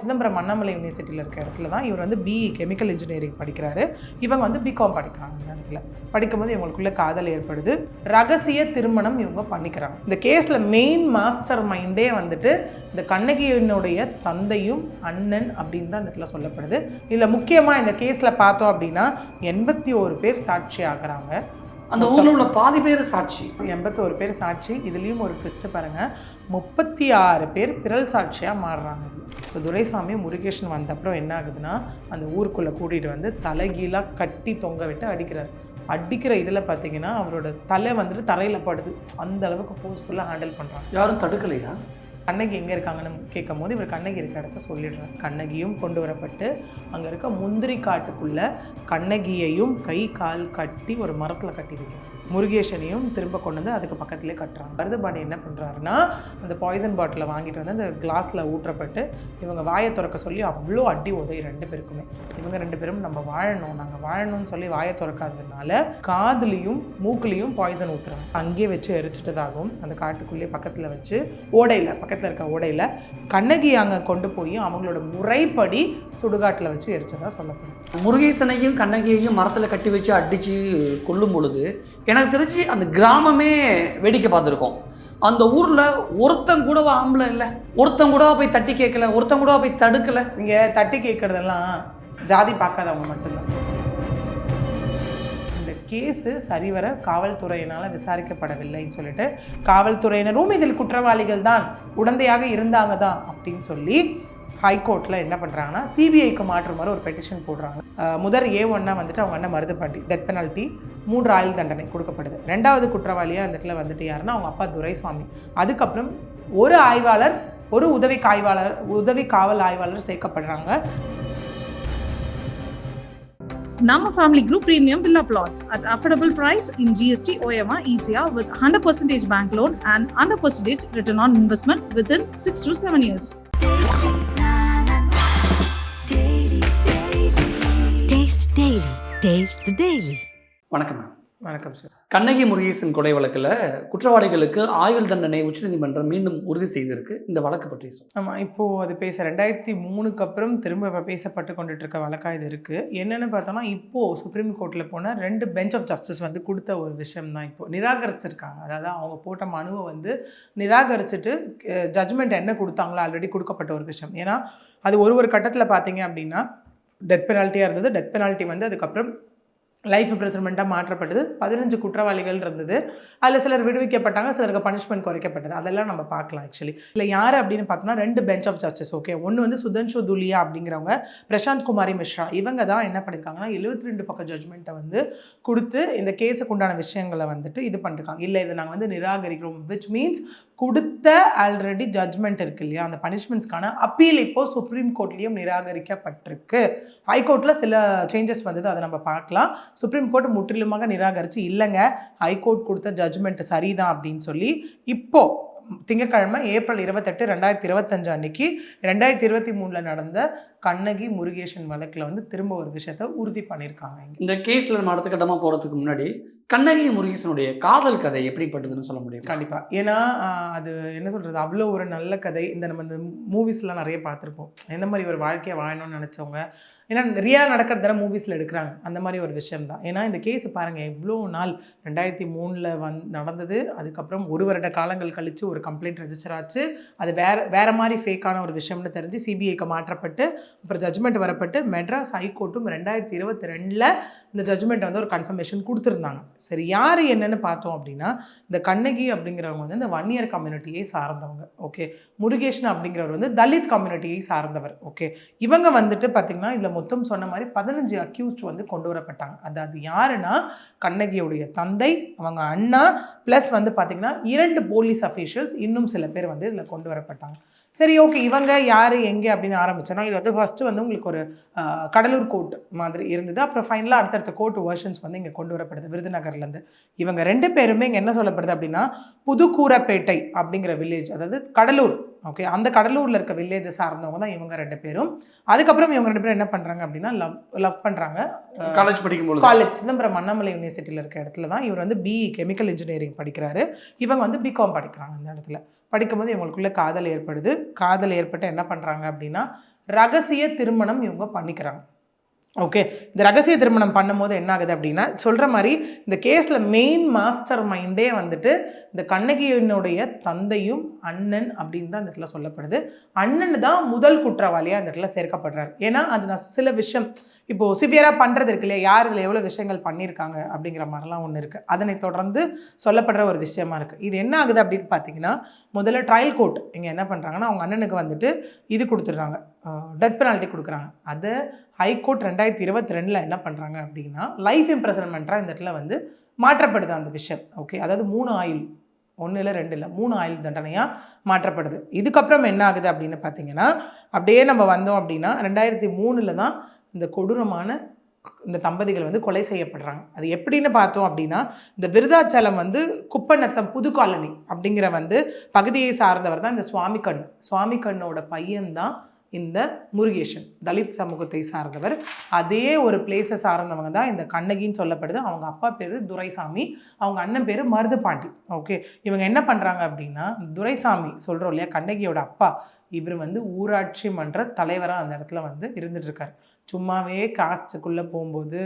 சிதம்பரம் அண்ணாமலை யூனிவர்சிட்டியில் இருக்க இடத்துல தான் இவர் வந்து பிஇ கெமிக்கல் இன்ஜினியரிங் படிக்கிறாரு. இவங்க வந்து பிகாம் படிக்கிறாங்க இந்த இடத்துல. படிக்கும்போது இவங்களுக்குள்ள காதல் ஏற்படுது. ரகசிய திருமணம் இவங்க பண்ணிக்கிறாங்க. இந்த கேஸில் மெயின் மாஸ்டர் மைண்டே வந்துட்டு இந்த கண்ணகியினுடைய தந்தையும் அண்ணன் அப்படின்னு தான் இந்த இடத்துல சொல்லப்படுது. இதில் முக்கியமாக இந்த கேஸில் பார்த்தோம் அப்படின்னா எண்பத்தி ஒரு பேர் சாட்சி ஆகிறாங்க. அந்த ஊர்ல உள்ள பாதி பேர் சாட்சி. எண்பத்தோரு பேர் சாட்சி. இதுலேயும் ஒரு ட்விஸ்ட்டு பாருங்கள் முப்பத்தி ஆறு பேர் பிறல் சாட்சியாக மாறுறாங்க ஸோ துரைசாமி முருகேஷன் வந்த அப்புறம் என்ன ஆகுதுன்னா அந்த ஊருக்குள்ளே கூட்டிகிட்டு வந்து தலைகீழாக கட்டி தொங்க விட்டு அடிக்கிறார். அடிக்கிற இதில் பார்த்தீங்கன்னா அவரோட தலை வந்துட்டு தரையில் படுது. அந்த அளவுக்கு ஃபோர்ஸ்ஃபுல்லாக ஹேண்டில் பண்ணுறாங்க யாரும் தடுக்கலையா? கண்ணகி எங்கே இருக்காங்கன்னு கேட்கும் போது இவர் கண்ணகி இருக்கிற இடத்த சொல்லிடுறார். கண்ணகியும் கொண்டு வரப்பட்டு அங்கே இருக்க முந்திரி காட்டுக்குள்ளே கண்ணகியையும் கை கால் கட்டி ஒரு மரத்தில் கட்டி வைக்கிறார். முருகேஷனையும் திரும்ப கொண்டு வந்து அதுக்கு பக்கத்துலேயே கட்டுறாங்க. மருதுபாண்டி என்ன பண்ணுறாருன்னா அந்த பாய்சன் பாட்டிலை வாங்கிட்டு வந்து அந்த கிளாஸில் ஊற்றப்பட்டு இவங்க வாயை திறக்க சொல்லி அவ்வளோ அடி உதவி ரெண்டு பேருக்குமே. இவங்க ரெண்டு பேரும் நம்ம வாழணும் நாங்கள் வாழணும்னு சொல்லி வாயை திறக்காததுனால காதுலேயும் மூக்குலேயும் பாய்சன் ஊற்றுறாங்க அங்கேயே வச்சு எரிச்சிட்டதாகவும் அந்த காட்டுக்குள்ளேயே பக்கத்தில் வச்சு ஓடையில் பக்கத்தில் இருக்க ஓடையில் கண்ணகி அங்கே கொண்டு போய் அவங்களோட முறைப்படி சுடுகாட்டில் வச்சு எரிச்சதாக சொல்லப்படுது முருகேசனையும் கண்ணகியையும் மரத்தில் கட்டி வச்சு அடித்து கொல்லும் பொழுது ஏன்னா எனக்கு தெரிஞ்சு அந்த கிராமமே வேடிக்கை பார்த்துருக்கோம். அந்த ஊர்ல ஒருத்தன் கூடவா ஆம்பளை இல்லை? ஒருத்தன் கூடவா போய் தட்டி கேட்கல ஒருத்தன் கூடவா போய் தடுக்கல? நீங்கள் தட்டி கேட்குறதெல்லாம் ஜாதி பார்க்காதவங்க மட்டும்தான். இந்த கேஸு சரிவர காவல்துறையினால் விசாரிக்கப்படவில்லைன்னு சொல்லிட்டு காவல்துறையினரும் இதில் குற்றவாளிகள் தான் உடந்தையாக இருந்தாங்க தான் அப்படின்னு சொல்லி ஹைகோர்ட்டில் என்ன பண்ணுறாங்கன்னா சிபிஐக்கு மாற்றுமாறு ஒரு பெட்டிஷன் போடுறாங்க. முதல் ஏ ஒன்னா வந்துட்டு அவங்க அண்ணன் மருதுப்பாட்டி டெத் பெனால்ட்டி மூன்று ஆயுள் தண்டனை கொடுக்கப்படுது. ரெண்டாவது குற்றவாளியாக அந்த இடத்துல வந்துட்டு யாருன்னா அவங்க அப்பா துரைசாமி அதுக்கப்புறம் ஒரு ஆய்வாளர் ஒரு உதவி ஆய்வாளர் உதவி காவல் ஆய்வாளர் சேர்க்கப்படுறாங்க. நம்ம family group premium villa flats at affordable price in GST OMR ஈஸியா with hundred percentage bank loan and hundred percentage return on investment within six to seven years the Daily. வணக்கம் மேம். வணக்கம் சார் கண்ணகி முருகேசன் கொலை வழக்குல குற்றவாளிகளுக்கு ஆயுள் தண்டனை உச்சநீதிமன்றம் மீண்டும் உறுதி செய்திருக்கு. இந்த வழக்கு பற்றி சொல்லுங்க ஆமாம் இப்போது அது பேச ரெண்டாயிரத்தி மூணுக்கு அப்புறம் திரும்ப பேசப்பட்டு கொண்டுட்டு இருக்க வழக்காக இது இருக்குது என்னென்னு பார்த்தோம்னா இப்போது சுப்ரீம் கோர்ட்டில் போன ரெண்டு பெஞ்ச் ஆஃப் ஜஸ்டிஸ் வந்து கொடுத்த ஒரு விஷயம் தான் இப்போ. நிராகரிச்சிருக்காங்க. அதாவது அவங்க போட்ட மனுவை வந்து நிராகரிச்சுட்டு ஜட்ஜ்மெண்ட் என்ன கொடுத்தாங்களோ ஆல்ரெடி கொடுக்கப்பட்ட ஒரு விஷயம். ஏன்னா அது ஒரு ஒரு கட்டத்தில் பார்த்தீங்க அப்படின்னா டெத் பெனால்ட்டியாக இருந்தது. டெத் பெனால்ட்டி வந்து அதுக்கப்புறம் லைஃப் இம்ப்ரெசன்மெண்ட்டாக மாற்றப்பட்டது. பதினஞ்சு குற்றவாளிகள் இருந்தது. அதில் சிலர் விடுவிக்கப்பட்டாங்க சிலருக்கு பனிஷ்மெண்ட் குறைக்கப்பட்டது. அதெல்லாம் நம்ம பார்க்கலாம் ஆக்சுவலி இல்லை யார் அப்படின்னு பார்த்தோம்னா ரெண்டு பெஞ்ச் ஆஃப் ஜஸ்டிஸ் ஓகே ஒன்று வந்து சுதன்ஷு துலியா அப்படிங்கிறவங்க பிரசாந்த் குமாரி மிஸ்ரா. இவங்க தான் என்ன பண்ணியிருக்காங்கன்னா எழுபத்தி ரெண்டு பக்கம் ஜட்மெண்ட்டை வந்து கொடுத்து இந்த கேஸுக்கு உண்டான விஷயங்களை வந்துட்டு இது பண்ணிருக்காங்க. இல்லை இதை நாங்கள் வந்து நிராகரிக்கிறோம் விச் மீன்ஸ் கொடுத்த ஆல்ரெடி ஜட்மெண்ட் இருக்கு இல்லையா? அந்த பனிஷ்மெண்ட்ஸ்க்கான அப்பீல் இப்போ சுப்ரீம் கோர்ட்லேயும் நிராகரிக்கப்பட்டிருக்கு. ஹைகோர்ட்டில் சில சேஞ்சஸ் வந்தது அதை நம்ம பார்க்கலாம். சுப்ரீம் கோர்ட் முற்றிலுமாக நிராகரித்து இல்லைங்க ஹைகோர்ட் கொடுத்த ஜட்மெண்ட் சரிதான் அப்படின்னு சொல்லி இப்போது திங்கட்கிழமை ஏப்ரல் இருபத்தெட்டு ரெண்டாயிரத்தி இருபத்தஞ்சு அன்னைக்கு ரெண்டாயிரத்தி இருபத்தி மூணில் நடந்த கண்ணகி முருகேசன் வழக்கில் வந்து திரும்ப ஒரு விஷயத்த உறுதி பண்ணியிருக்காங்க இந்த கேஸ்ல நம்ம அடுத்த கட்டமா போறதுக்கு முன்னாடி கண்ணகி முருகேசனுடைய காதல் கதை எப்படிப்பட்டதுன்னு சொல்ல முடியும்? கண்டிப்பாக ஏன்னா அது என்ன சொல்கிறது அவ்வளோ ஒரு நல்ல கதை. இந்த நம்ம இந்த மூவிஸ்லாம் நிறைய பார்த்துருப்போம். எந்த மாதிரி ஒரு வாழ்க்கையை வாழணும்னு நினச்சவங்க ஏன்னா நிறையா நடக்கிறது தானே மூவிஸில் எடுக்கிறாங்க. அந்த மாதிரி ஒரு விஷயம் தான் ஏன்னா இந்த கேஸ் பாருங்கள் எவ்வளோ நாள் ரெண்டாயிரத்தி மூணில் வந் நடந்தது. அதுக்கப்புறம் ஒரு வருட காலங்கள் கழித்து ஒரு கம்ப்ளைண்ட் ரெஜிஸ்டர் ஆச்சு. அது வேறு வேறு மாதிரி ஃபேக்கான ஒரு விஷயம்னு தெரிஞ்சு சிபிஐக்கு மாற்றப்பட்டு அப்புறம் ஜட்ஜ்மெண்ட் வரப்பட்டு மெட்ராஸ் ஹைகோர்ட்டும் ரெண்டாயிரத்தி இருபத்தி ரெண்டில் இந்த ஜட்ஜ்மெண்ட் வந்து ஒரு கன்ஃபர்மேஷன் கொடுத்துருந்தாங்க. சரி யார் என்னன்னு பார்த்தோம் அப்படின்னா இந்த கண்ணகி அப்படிங்கிறவங்க வந்து இந்த வன்னியர் கம்யூனிட்டியை சார்ந்தவங்க ஓகே முருகேஷன் அப்படிங்கிறவர் வந்து தலித் கம்யூனிட்டியை சார்ந்தவர் ஓகே இவங்க வந்துட்டு பார்த்திங்கன்னா இதில் மொத்தம் சொன்ன மாதிரி பதினஞ்சு அக்யூஸ்ட் வந்து கொண்டு வரப்பட்டாங்க. அதாவது யாருன்னா கண்ணகியுடைய தந்தை அவங்க அண்ணா ப்ளஸ் வந்து பார்த்திங்கன்னா இரண்டு போலீஸ் அஃபீஷியல்ஸ் இன்னும் சில பேர் வந்து இதில் கொண்டு வரப்பட்டாங்க. சரி ஓகே இவங்க யார் எங்கே அப்படின்னு ஆரம்பிச்சோன்னா இது வந்து ஃபஸ்ட்டு வந்து உங்களுக்கு ஒரு கடலூர் கோர்ட் மாதிரி இருந்தது. அப்புறம் ஃபைனலாக அடுத்தடுத்த கோர்ட் வெர்ஷன்ஸ் வந்து இங்கே கொண்டு வரப்படுது. விருதுநகர்லேருந்து இவங்க ரெண்டு பேருமே இங்கே என்ன சொல்லப்படுது அப்படின்னா புதுக்கூரப்பேட்டை அப்படிங்கிற வில்லேஜ் அதாவது கடலூர் ஓகே அந்த கடலூரில் இருக்க வில்லேஜை சார்ந்தவங்க தான் இவங்க ரெண்டு பேரும். அதுக்கப்புறம் இவங்க ரெண்டு பேரும் என்ன பண்ணுறாங்க அப்படின்னா லவ் லவ் பண்ணுறாங்க காலேஜ் படிக்கும்போது காலேஜ் சிதம்பரம் அண்ணாமலை யூனிவர்சிட்டியில் இருக்க இடத்துல தான் இவர் வந்து பிஇ கெமிக்கல் இன்ஜினியரிங் படிக்கிறாரு. இவங்க வந்து பிகாம் படிக்கிறாங்க அந்த இடத்துல. படிக்கும்போது இவங்களுக்குள்ள காதல் ஏற்படுது. காதல் ஏற்பட்டு என்ன பண்ணுறாங்க அப்படின்னா ரகசிய திருமணம் இவங்க பண்ணிக்கிறாங்க. ஓகே இந்த ரகசிய திருமணம் பண்ணும்போது என்ன ஆகுது அப்படின்னா சொல்கிற மாதிரி இந்த கேஸில் மெயின் மாஸ்டர் மைண்டே வந்துட்டு இந்த கண்ணகியினுடைய தந்தையும் அண்ணன் அப்படின்னு தான் இந்த இடத்துல சொல்லப்படுது. அண்ணன் தான் முதல் குற்றவாளியாக அந்த இடத்துல சேர்க்கப்படுறாரு. ஏன்னா அது நான் சில விஷயம் இப்போது சிவியராக பண்ணுறது இருக்கு இல்லையா? யார் இதில் எவ்வளோ விஷயங்கள் பண்ணியிருக்காங்க அப்படிங்கிற மாதிரிலாம் ஒன்று இருக்குது அதனை தொடர்ந்து சொல்லப்படுற ஒரு விஷயமா இருக்குது இது என்ன ஆகுது அப்படின்னு பார்த்தீங்கன்னா முதல்ல ட்ரையல் கோர்ட் இங்கே என்ன பண்ணுறாங்கன்னா அவங்க அண்ணனுக்கு வந்துட்டு இது கொடுத்துட்றாங்க. டெத் பெனால்ட்டி கொடுக்குறாங்க. அதை ஹைகோர்ட் ரெண்டாயிரத்தி இருபத்தி ரெண்டில் என்ன பண்ணுறாங்க அப்படின்னா லைஃப் இம்ப்ரெசன்மெண்ட்டாக இந்த இடத்துல வந்து மாற்றப்படுது அந்த விஷயம். ஓகே அதாவது மூணு ஆயில் ஒன்று இல்லை ரெண்டு இல்லை மூணு ஆயுள் தண்டனையாக மாற்றப்படுது. இதுக்கப்புறம் என்ன ஆகுது அப்படின்னு பார்த்தீங்கன்னா அப்படியே நம்ம வந்தோம் அப்படின்னா ரெண்டாயிரத்தி மூணில் தான் இந்த கொடூரமான இந்த தம்பதிகள் வந்து கொலை செய்யப்படுறாங்க. அது எப்படின்னு பார்த்தோம் அப்படின்னா இந்த விருதாச்சலம் வந்து குப்பநத்தம் புது காலனி அப்படிங்கிற வந்து பகுதியை சார்ந்தவர் தான் இந்த சுவாமி கண் சுவாமி கண்ணோட பையன்தான் இந்த முருகேஷன் தலித் சமூகத்தை சார்ந்தவர். அதே ஒரு பிளேஸை சார்ந்தவங்க தான் இந்த கண்ணகின்னு சொல்லப்படுது. அவங்க அப்பா பேர் துரைசாமி. அவங்க அண்ணன் பேர் மருதுபாண்டி. ஓகே இவங்க என்ன பண்ணுறாங்க அப்படின்னா துரைசாமி சொல்கிறோம் இல்லையா கண்ணகியோட அப்பா இவர் வந்து ஊராட்சி மன்ற தலைவராக அந்த இடத்துல வந்து இருந்துட்டுருக்காரு. சும்மாவே காஸ்ட்டுக்குள்ளே போகும்போது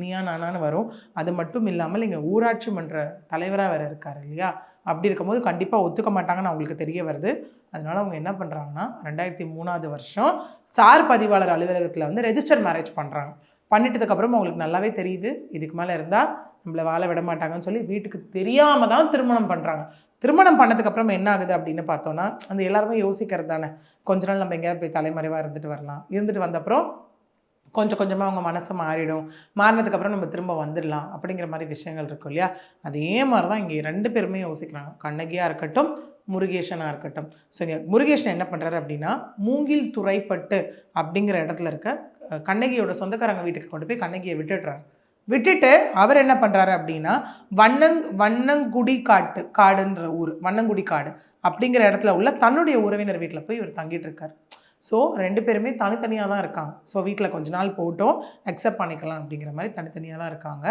நீயா நானான்னு வரும். அது மட்டும் இல்லாமல் இங்கே ஊராட்சி மன்ற தலைவராக வேறு இருக்கார் இல்லையா? அப்படி இருக்கும்போது கண்டிப்பாக ஒத்துக்க மாட்டாங்கன்னு அவங்களுக்கு தெரிய வருது. அதனால அவங்க என்ன பண்ணுறாங்கன்னா ரெண்டாயிரத்தி மூணாவது வருஷம் சார் பதிவாளர் அலுவலகத்தில் வந்து ரெஜிஸ்டர் மேரேஜ் பண்ணுறாங்க பண்ணிட்டதுக்கப்புறம் அவங்களுக்கு நல்லாவே தெரியுது. இதுக்கு மேலே இருந்தால் நம்மளை வாழ விட மாட்டாங்கன்னு சொல்லி வீட்டுக்கு தெரியாமல் தான் திருமணம் பண்ணுறாங்க திருமணம் பண்ணதுக்கப்புறம் என்ன ஆகுது அப்படின்னு பார்த்தோன்னா அந்த எல்லாருமே யோசிக்கிறது தானே. கொஞ்ச நாள் நம்ம எங்கேயாவது போய் தலைமறைவாக இருந்துட்டு வரலாம். இருந்துட்டு வந்தப்புறம் கொஞ்சம் கொஞ்சமாக அவங்க மனசு மாறிடும். மாறினதுக்கப்புறம் நம்ம திரும்ப வந்துடலாம் அப்படிங்கிற மாதிரி விஷயங்கள் இருக்கும் இல்லையா? அதே மாதிரி தான் இங்கே ரெண்டு பேருமே யோசிக்கிறாங்க. கண்ணகியாக இருக்கட்டும் முருகேசனாக இருக்கட்டும். ஸோ இங்கே முருகேசன் என்ன பண்ணுறாரு அப்படின்னா மூங்கில் துறைப்பட்டு அப்படிங்கிற இடத்துல இருக்க கண்ணகியோட சொந்தக்காரங்க வீட்டுக்கு கொண்டு போய் கண்ணகியை விட்டுடுறாரு. விட்டுட்டு அவர் என்ன பண்ணுறாரு அப்படின்னா வண்ணங் வண்ணங்குடி காட்டு காடுன்ற ஊர் வண்ணங்குடி காடு அப்படிங்கிற இடத்துல உள்ள தன்னுடைய உறவினர் வீட்டில் போய் இவர் தங்கிட்டு இருக்கார். ஸோ ரெண்டு பேருமே தனித்தனியாக தான் இருக்காங்க. ஸோ வீட்டில் கொஞ்ச நாள் போட்டோம் அக்செப்ட் பண்ணிக்கலாம் அப்படிங்கிற மாதிரி தனித்தனியாக தான் இருக்காங்க.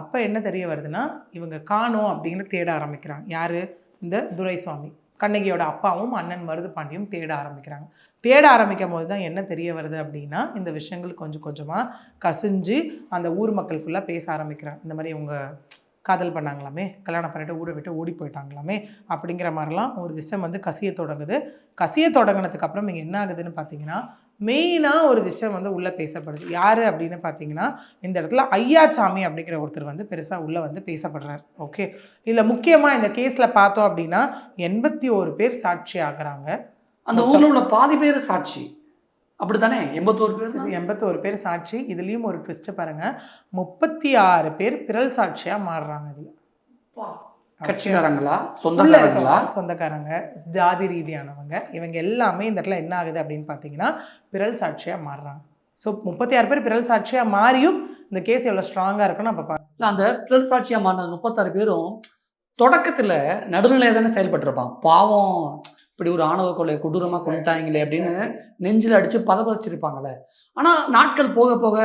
அப்போ என்ன தெரிய வருதுன்னா இவங்க காணோம் அப்படின்னு தேட ஆரம்பிக்கிறாங்க. யார்? இந்த துரைசுவாமி. கண்ணகியோட அப்பாவும் அண்ணன் மருது பாண்டியும் தேட ஆரம்பிக்கிறாங்க. தேட ஆரம்பிக்கும் போது தான் என்ன தெரிய வருது அப்படின்னா இந்த விஷயங்கள் கொஞ்சம் கொஞ்சமாக கசிஞ்சு அந்த ஊர் மக்கள் ஃபுல்லாக பேச ஆரம்பிக்கிறாங்க. இந்த மாதிரி இவங்க காதல் பண்ணாங்களாமே கல்யாணம் பண்ணிட்டு ஊரை விட்டு ஓடி போயிட்டாங்களாமே அப்படிங்கிற மாதிரிலாம் ஒரு விஷயம் வந்து கசிய தொடங்குது. கசிய தொடங்கினதுக்கு அப்புறம் இங்கே என்ன ஆகுதுன்னு பார்த்தீங்கன்னா மெயினாக ஒரு விஷயம் வந்து உள்ளே பேசப்படுது. யார் அப்படின்னு பார்த்தீங்கன்னா இந்த இடத்துல ஐயாச்சாமி அப்படிங்கிற ஒருத்தர் வந்து பெருசாக உள்ளே வந்து பேசப்படுறார். ஓகே இதில் முக்கியமாக இந்த கேஸில் பார்த்தோம் அப்படின்னா எண்பத்தி ஒரு பேர் சாட்சி ஆகுறாங்க. அந்த ஊர்ல உள்ள பாதி பேர் சாட்சி. அப்படித்தானே? எண்பத்தோரு பேர் எண்பத்தோரு பேர் சாட்சி. இதுலேயும் ஒரு ட்விஸ்ட் பாருங்க. முப்பத்தி ஆறு பேர் பிறல் சாட்சியாக மாறுறாங்க இதில். கட்சிக்காரங்களா? சொந்தக்காரங்களா? சொந்தக்காரங்க ஜாதி ரீதியானவங்க. இவங்க எல்லாமே இந்த இடத்துல என்ன ஆகுது அப்படின்னு பார்த்தீங்கன்னா பிறல் சாட்சியாக மாறுறாங்க. ஸோ முப்பத்தி ஆறு பேர் பிறல் சாட்சியாக மாறியும் இந்த கேஸ் எவ்வளோ ஸ்ட்ராங்காக இருக்குன்னு அப்போ பார்க்கலாம் அந்த பிறல் சாட்சியா மாறின முப்பத்தாறு பேரும் தொடக்கத்துல நடுநிலையா தானே செயல்பட்டிருப்பான் பாவம். இப்படி ஒரு ஆணவ கொலை கொடூரமா கொண்டுட்டாங்களே அப்படின்னு நெஞ்சில அடிச்சு பதபதிச்சிருப்பாங்கல்ல ஆனா நாட்கள் போக போக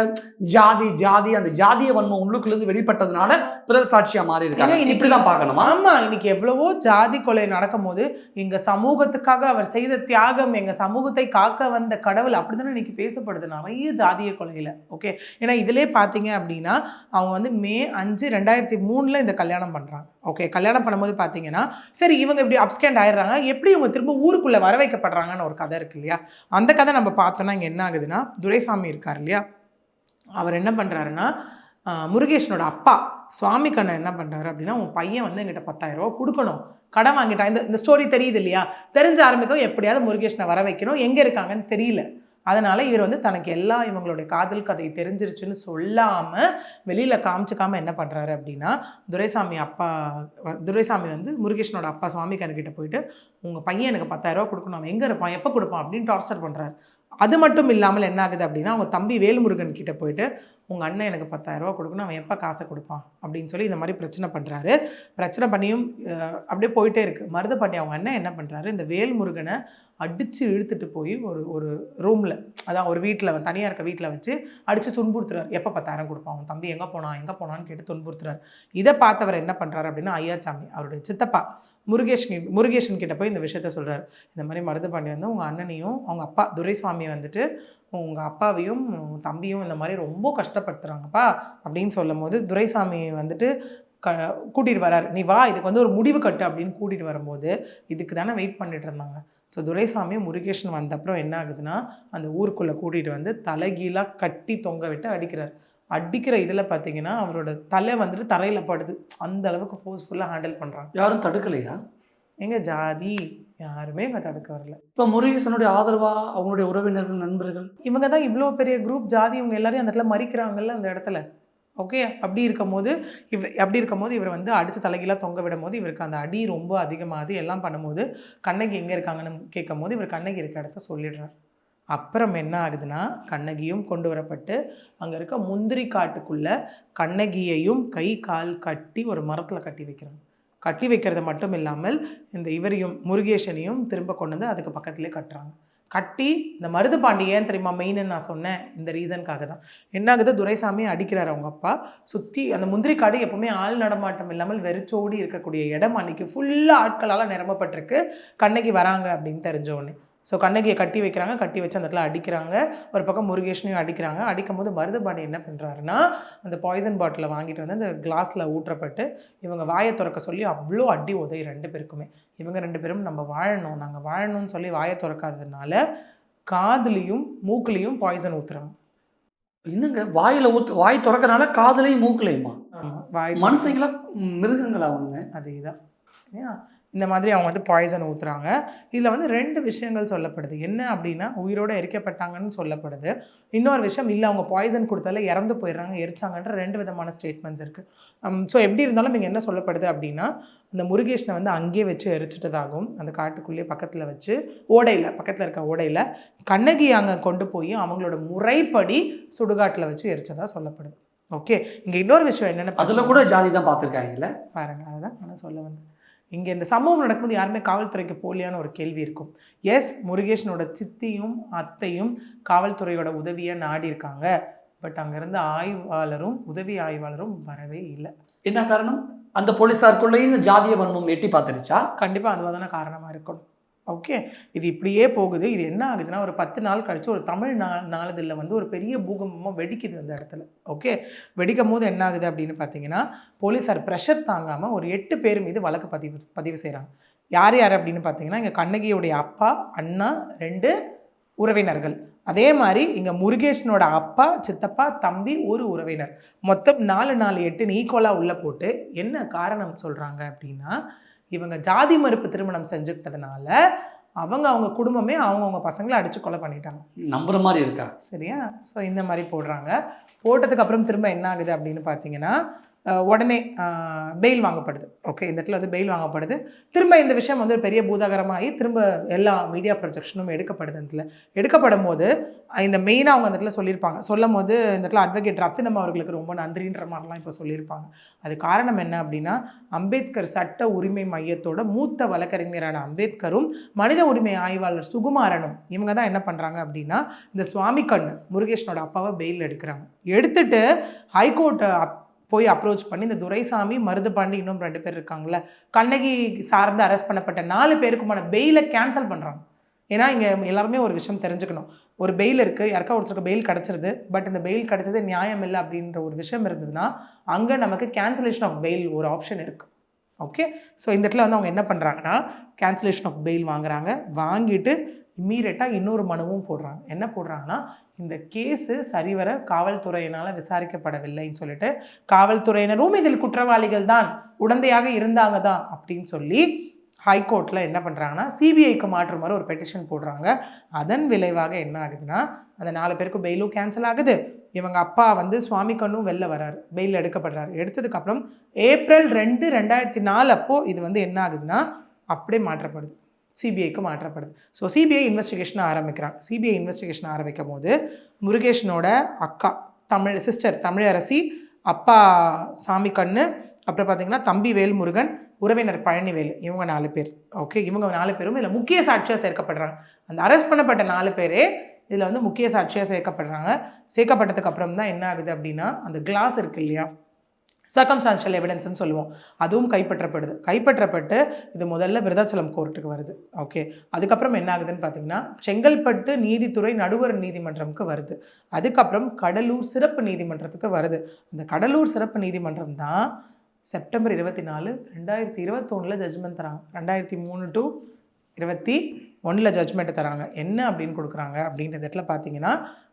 ஜாதி ஜாதி அந்த ஜாதிய வன்மம் உள்ளுக்குள்ள இருந்து வெளிப்பட்டதுனால பிறர் சாட்சியா மாறி இருக்காங்க. இன்னைக்கு- இப்படிதான் பார்க்கணுமா? ஆமா இன்னைக்கு எவ்வளவோ ஜாதி கொலை நடக்கும்போது எங்க சமூகத்துக்காக அவர் செய்த தியாகம் எங்க சமூகத்தை காக்க வந்த கடவுள் அப்படிதானே இன்னைக்கு பேசப்படுது நிறைய ஜாதிய கொலையில ஓகே ஏன்னா இதிலே பார்த்தீங்க அப்படின்னா அவங்க வந்து மே அஞ்சு ரெண்டாயிரத்தி மூணுல இந்த கல்யாணம் பண்றாங்க. ஓகே கல்யாணம் பண்ணும்போது பார்த்தீங்கன்னா சரி இவங்க இப்படி அப்ஸ்கேண்ட் ஆயிடுறாங்க. எப்படி இவங்க திரும்ப ஊருக்குள்ளே வர வைக்கப்படுறாங்கன்னு ஒரு கதை இருக்கு இல்லையா? அந்த கதை நம்ம பார்த்தோன்னா இங்கே என்ன ஆகுதுன்னா துரைசாமி இருக்கார் இல்லையா? அவர் என்ன பண்ணுறாருன்னா முருகேஷனோட அப்பா சுவாமி கண்ணன் என்ன பண்ணுறாரு அப்படின்னா உன் பையன் வந்து எங்கிட்ட பத்தாயிரம் ரூபா கொடுக்கணும். கடன் வாங்கிட்டான். இந்த இந்த ஸ்டோரி தெரியுது இல்லையா? தெரிஞ்ச ஆரம்பிக்கும் எப்படியாவது முருகேஷனை வர வைக்கணும். எங்கே இருக்காங்கன்னு தெரியல. அதனால் இவர் வந்து தனக்கு எல்லா இவங்களுடைய காதல் கதை தெரிஞ்சிருச்சுன்னு சொல்லாமல் வெளியில் காமிச்சிக்காம என்ன பண்ணுறாரு அப்படின்னா துரைசாமி அப்பா துரைசாமி வந்து முருகேஷனோட அப்பா சுவாமிக்காரர்கிட்ட போயிட்டு உங்கள் பையன் எனக்கு பத்தாயிரரூபா கொடுக்கணும். அவன் எங்கே இருப்பான்? எப்போ கொடுப்பான்? அப்படின்னு டார்ச்சர் பண்ணுறாரு அது மட்டும் இல்லாமல் என்ன ஆகுது அப்படின்னா அவங்க தம்பி வேல்முருகன் கிட்ட போயிட்டு உங்கள் அண்ணன் எனக்கு பத்தாயிரம் ரூபா கொடுக்கணும் அவன் எப்போ காசை கொடுப்பான்? அப்படின்னு சொல்லி இந்த மாதிரி பிரச்சனை பண்ணுறாரு பிரச்சனை பண்ணியும் அப்படியே போயிட்டே இருக்குது மருதப்பாண்டி அவங்க அண்ணன் என்ன பண்ணுறாரு இந்த வேல்முருகனை அடித்து இழுத்துட்டு போய் ஒரு ஒரு ரூமில் அதான் ஒரு வீட்டில் தனியாக இருக்க வீட்டில் வச்சு அடித்து துன்புறுத்துறாரு. எப்போ பத்தாயிரம் கொடுப்பான்? அவன் தம்பி எங்கே போனான்? எங்கே போனான்னு கேட்டு துன்புறுத்துறாரு. இதை பார்த்தவர் என்ன பண்ணுறாரு அப்படின்னா ஐயாச்சாமி அவருடைய சித்தப்பா. முருகேஷ் முருகேஷன் கிட்ட போய் இந்த விஷயத்த சொல்கிறார் இந்த மாதிரி மருதுபாண்டி வந்து உங்கள் அண்ணனையும் அவங்க அப்பா துரைசாமி வந்துட்டு உங்கள் அப்பாவையும் தம்பியும் இந்த மாதிரி ரொம்ப கஷ்டப்படுத்துகிறாங்கப்பா அப்படின்னு சொல்லும் போது துரைசாமி வந்துட்டு க கூட்டிகிட்டு வரார். நீ வா இதுக்கு வந்து ஒரு முடிவு கட்டு அப்படின்னு கூட்டிகிட்டு வரும்போது இதுக்கு தானே வெயிட் பண்ணிட்டு இருந்தாங்க. ஸோ துரைசாமி முருகேஷன் வந்த அப்புறம் என்ன ஆகுதுன்னா அந்த ஊருக்குள்ளே கூட்டிகிட்டு வந்து தலைகீழாக கட்டி தொங்க விட்டு அடிக்கிறார். அடிக்கிற இதில் பார்த்தீங்கன்னா அவரோட தலை வந்துட்டு தரையில் படுது. அந்த அளவுக்கு ஃபோர்ஸ்ஃபுல்லாக ஹேண்டில் பண்ணுறாங்க யாரும் தடுக்கலையா? எங்க ஜாதி. யாருமே இங்கே தடுக்க வரல. இப்போ முருகேசனுடைய ஆதரவா அவங்களுடைய உறவினர்கள் நண்பர்கள்? இவங்க தான் இவ்வளோ பெரிய குரூப் ஜாதி இவங்க எல்லாரையும் அந்த இடத்துல மறிக்கிறாங்கல்ல அந்த இடத்துல. ஓகே அப்படி இருக்கும்போது இவ அப்படி இருக்கும்போது இவர் வந்து அடித்து தலைகீழாக தொங்க விடும் போது இவருக்கு அந்த அடி ரொம்ப அதிகமாகுது. எல்லாம் பண்ணும்போது கண்ணகி எங்கே இருக்காங்கன்னு கேட்கும் போது இவர் கண்ணகி இருக்க இடத்த சொல்லிடுறார். அப்புறம் என்ன ஆகுதுன்னா கண்ணகியும் கொண்டு வரப்பட்டு அங்கே இருக்க முந்திரி காட்டுக்குள்ள கண்ணகியையும் கை கால் கட்டி ஒரு மரத்தில் கட்டி வைக்கிறாங்க. கட்டி வைக்கிறது மட்டும் இல்லாமல் இந்த இவரையும் முருகேசனையும் திரும்ப கொண்டு வந்து அதுக்கு பக்கத்துலேயே கட்டுறாங்க. கட்டி இந்த மருதுபாண்டி ஏன் தெரியுமா மெயின்னு நான் சொன்னேன் இந்த ரீசனுக்காக தான். என்ன ஆகுது? துரைசாமி அடிக்கிறார் அவங்க அப்பா. சுற்றி அந்த முந்திரி காடு எப்பவுமே ஆள் நடமாட்டம் இல்லாமல் வெறிச்சோடி இருக்கக்கூடிய இடம் அன்னைக்கு ஃபுல்லாக ஆட்களால் நிரம்பப்பட்டிருக்கு. கண்ணகி வராங்க அப்படின்னு தெரிஞ்ச உடனே. ஸோ கண்ணகியை கட்டி வைக்கிறாங்க கட்டி வச்சு அந்த இடத்துல அடிக்கிறாங்க. ஒரு பக்கம் முருகேஷனையும் அடிக்கிறாங்க. அடிக்கும் போது மருதுபாண்டி என்ன பண்ணுறாருன்னா அந்த பாய்சன் பாட்டிலை வாங்கிட்டு வந்து அந்த கிளாஸில் ஊற்றப்பட்டு இவங்க வாயை திறக்க சொல்லி அவ்வளோ அடி உதவி ரெண்டு பேருக்குமே. இவங்க ரெண்டு பேரும் நம்ம வாழணும். நாங்கள் வாழணும்னு சொல்லி வாயை திறக்காததுனால காதுலேயும் மூக்குலேயும் பாய்சன் ஊற்றுறாங்க என்னங்க? வாயில ஊத்து வாய் திறக்கறனால காதுலையும் மூக்குலையுமா? வாய் மனுஷங்களா மிருகங்களா அவங்க அதேதான். சரியா இந்த மாதிரி அவங்க வந்து பாய்சன் ஊற்றுறாங்க இதில் வந்து ரெண்டு விஷயங்கள் சொல்லப்படுது. என்ன அப்படின்னா உயிரோட எரிக்கப்பட்டாங்கன்னு சொல்லப்படுது. இன்னொரு விஷயம் இல்லை அவங்க பாய்சன் கொடுத்தால இறந்து போயிடுறாங்க எரிச்சாங்கன்ற ரெண்டு விதமான ஸ்டேட்மெண்ட்ஸ் இருக்குது ஸோ எப்படி இருந்தாலும் இங்கே என்ன சொல்லப்படுது அப்படின்னா அந்த முருகேஷனை வந்து அங்கேயே வச்சு எரிச்சிட்டதாகவும் அந்த காட்டுக்குள்ளேயே பக்கத்தில் வச்சு ஓடையில் பக்கத்தில் இருக்க ஓடையில் கண்ணகி அங்கே கொண்டு போய் அவங்களோட முறைப்படி சுடுகாட்டில் வச்சு எரிச்சதா சொல்லப்படுது. ஓகே இங்கே இன்னொரு விஷயம் என்னென்ன அதுல கூட ஜாதி தான் பார்த்துருக்காங்கல்ல பாருங்க அதுதான் நான் சொல்ல வந்தேன். இங்கே இந்த சம்பவம் நடக்கும்போது யாருமே காவல்துறைக்கு போலியான ஒரு கேள்வி இருக்கும். எஸ் முருகேஷனோட சித்தியும் அத்தையும் காவல்துறையோட உதவியை நாடி இருக்காங்க பட் அங்கேருந்து ஆய்வாளரும் உதவி ஆய்வாளரும் வரவே இல்லை. என்ன காரணம்? அந்த போலீஸாருக்குள்ளேயும் ஜாதிய வன்மம் எட்டி பார்த்துருச்சா கண்டிப்பாக அதுவாக தானே காரணமாக இருக்கணும். ஓகே இது இப்படியே போகுது. இது என்ன ஆகுதுன்னா ஒரு பத்து நாள் கழித்து ஒரு தமிழ் நா நாளதில் வந்து ஒரு பெரிய பூகம்பமாக வெடிக்குது அந்த இடத்துல. ஓகே வெடிக்கும் போது என்ன ஆகுது அப்படின்னு பார்த்தீங்கன்னா போலீஸார் ப்ரெஷர் தாங்காமல் ஒரு எட்டு பேர் மீது வழக்கு பதிவு பதிவு செய்கிறாங்க யார் யார் அப்படின்னு பார்த்தீங்கன்னா இங்கே கண்ணகியுடைய அப்பா அண்ணா ரெண்டு உறவினர்கள். அதே மாதிரி இங்கே முருகேஷனோட அப்பா சித்தப்பா தம்பி ஒரு உறவினர். மொத்தம் நாலு நாலு எட்டுன்னு ஈக்குவலாக உள்ளே போட்டு என்ன காரணம் சொல்கிறாங்க அப்படின்னா இவங்க ஜாதி மறுப்பு திருமணம் செஞ்சுக்கிட்டதுனால அவங்க அவங்க குடும்பமே அவங்கவுங்க பசங்களை அடித்து கொலை பண்ணிட்டாங்க. நம்புற மாதிரி இருக்கா? சரியா? ஸோ இந்த மாதிரி போடுறாங்க. போட்டதுக்கு அப்புறம் திரும்ப என்ன ஆகுது அப்படின்னு பார்த்தீங்கன்னா உடனே பெயில் வாங்கப்படுது. ஓகே இந்த இடத்துல வந்து பெயில் வாங்கப்படுது. திரும்ப இந்த விஷயம் வந்து ஒரு பெரிய பூதாகரமாகி திரும்ப எல்லா மீடியா ப்ரொஜெக்ஷனும் எடுக்கப்படுது இந்த இடத்துல. எடுக்கப்படும் போது இந்த மெயினாக அவங்க அந்த இடத்துல சொல்லியிருப்பாங்க. சொல்லும் போது இந்த இடத்துல அட்வொகேட் ரத்தினம் அவர்களுக்கு ரொம்ப நன்றின்ற மாதிரிலாம் இப்போ சொல்லியிருப்பாங்க. அது காரணம் என்ன அப்படின்னா அம்பேத்கர் சட்ட உரிமை மையத்தோட மூத்த வழக்கறிஞரான அம்பேத்கரும் மனித உரிமை ஆய்வாளர் சுகுமாரனும் இவங்க தான் என்ன பண்ணுறாங்க அப்படின்னா இந்த சுவாமி கண்ணு முருகேஷனோட அப்பாவை பெயில் எடுக்கிறாங்க. எடுத்துட்டு ஹைகோர்ட்டை போய் அப்ரோச் பண்ணி இந்த துரைசாமி மருதுபாண்டி இன்னும் ரெண்டு பேர் இருக்காங்கல்ல கண்ணகி சார்ந்து அரெஸ்ட் பண்ணப்பட்ட நாலு பேருக்குமான பெயிலை கேன்சல் பண்ணுறாங்க ஏன்னா இங்கே எல்லாருமே ஒரு விஷயம் தெரிஞ்சுக்கணும். ஒரு பெயில் இருக்குது யாருக்கா ஒருத்தருக்கு பெயில் கிடச்சிருது பட் இந்த பெயில் கிடச்சது நியாயம் இல்லை அப்படின்ற ஒரு விஷயம் இருந்ததுன்னா அங்கே நமக்கு கேன்சலேஷன் ஆஃப் பெயில் ஒரு ஆப்ஷன் இருக்குது ஓகே ஸோ இந்த இடத்துல வந்து அவங்க என்ன பண்ணுறாங்கன்னா கேன்சலேஷன் ஆஃப் பெயில் வாங்குறாங்க. வாங்கிட்டு இம்மீடியட்டாக இன்னொரு மனுவும் போடுறாங்க. என்ன போடுறாங்கன்னா இந்த கேஸு சரிவர காவல்துறையினால் விசாரிக்கப்படவில்லைன்னு சொல்லிட்டு காவல்துறையினரும் இதில் குற்றவாளிகள் தான் உடந்தையாக இருந்தாங்க தான் அப்படின்னு சொல்லி ஹைகோர்ட்டில் என்ன பண்ணுறாங்கன்னா சிபிஐக்கு மாற்றுமாறு ஒரு பெட்டிஷன் போடுறாங்க. அதன் விளைவாக என்ன ஆகுதுன்னா அந்த நாலு பேருக்கு பெயிலும் கேன்சல் ஆகுது. இவங்க அப்பா வந்து சுவாமி கண்ணும் வெளில வராரு பெயில் எடுக்கப்படுறாரு. எடுத்ததுக்கப்புறம் ஏப்ரல் ரெண்டு ரெண்டாயிரத்தி நாலு அப்போது இது வந்து என்ன ஆகுதுன்னா அப்படியே மாற்றப்படுது. சிபிஐக்கு மாற்றப்படுது. ஸோ சிபிஐ இன்வெஸ்டிகேஷன் ஆரம்பிக்கிறாங்க. சிபிஐ இன்வெஸ்டிகேஷன் ஆரம்பிக்கும் போது முருகேஷனோட அக்கா தமிழ் சிஸ்டர் தமிழரசி அப்பா சாமி கண்ணு அப்புறம் பார்த்தீங்கன்னா தம்பி வேல்முருகன் உறவினர் பழனிவேல் இவங்க நாலு பேர். ஓகே இவங்க நாலு பேரும் இதில் முக்கிய சாட்சியாக சேர்க்கப்படுறாங்க. அந்த அரெஸ்ட் பண்ணப்பட்ட நாலு பேரே இதில் வந்து முக்கிய சாட்சியாக சேர்க்கப்படுறாங்க. சேர்க்கப்பட்டதுக்கு அப்புறம் தான் என்ன ஆகுது அப்படின்னா அந்த கிளாஸ் இருக்கு இல்லையா? சர்க்கம்ஸ்டான்ஷியல் எவிடன்ஸ்னு சொல்லுவோம். அதுவும் கைப்பற்றப்படுது. கைப்பற்றப்பட்டு இது முதல்ல விருதாச்சலம் கோர்ட்டுக்கு வருது. ஓகே அதுக்கப்புறம் என்ன ஆகுதுன்னு பார்த்தீங்கன்னா செங்கல்பட்டு நீதித்துறை நடுவர் நீதிமன்றம்க்கு வருது. அதுக்கப்புறம் கடலூர் சிறப்பு நீதிமன்றத்துக்கு வருது. அந்த கடலூர் சிறப்பு நீதிமன்றம் தான் செப்டம்பர் இருபத்தி நாலு ரெண்டாயிரத்தி இருபத்தொன்னில் ஜட்ஜ்மெண்ட் தராங்க. ரெண்டாயிரத்தி மூணு டு இருபத்தி ஒன்றில் ஜட்ஜ்மெண்ட் தராங்க. என்ன அப்படின்னு கொடுக்குறாங்க அப்படின்ற இடத்துல பார்த்தீங்கன்னா